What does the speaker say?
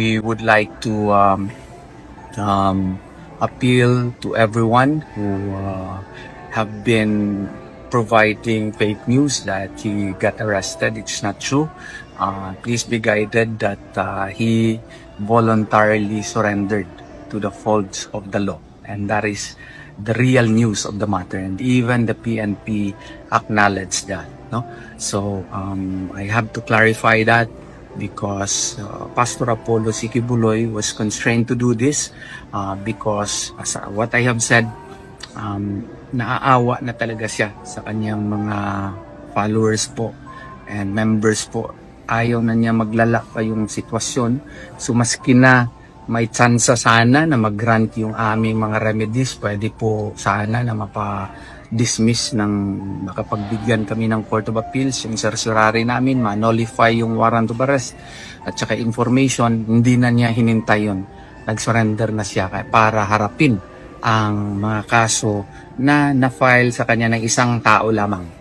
We would like to um, um, appeal to everyone who uh, have been providing fake news that he got arrested. It's not true. Uh, please be guided that uh, he voluntarily surrendered to the folds of the law. And that is the real news of the matter. And even the PNP acknowledged that. No? So um, I have to clarify that because uh, Pastor Apollo Sikibuloy was constrained to do this uh, because as uh, what I have said, um, naaawa na talaga siya sa kanyang mga followers po and members po. Ayaw na niya maglala pa yung sitwasyon. So maski na may tsansa sana na mag-grant yung aming mga remedies, pwede po sana na mapa-dismiss ng makapagbigyan kami ng Court of Appeals, yung certiorari namin, ma-nullify yung warrant of arrest at saka information, hindi na niya hinintay yun. Nag-surrender na siya para harapin ang mga kaso na na-file sa kanya ng isang tao lamang.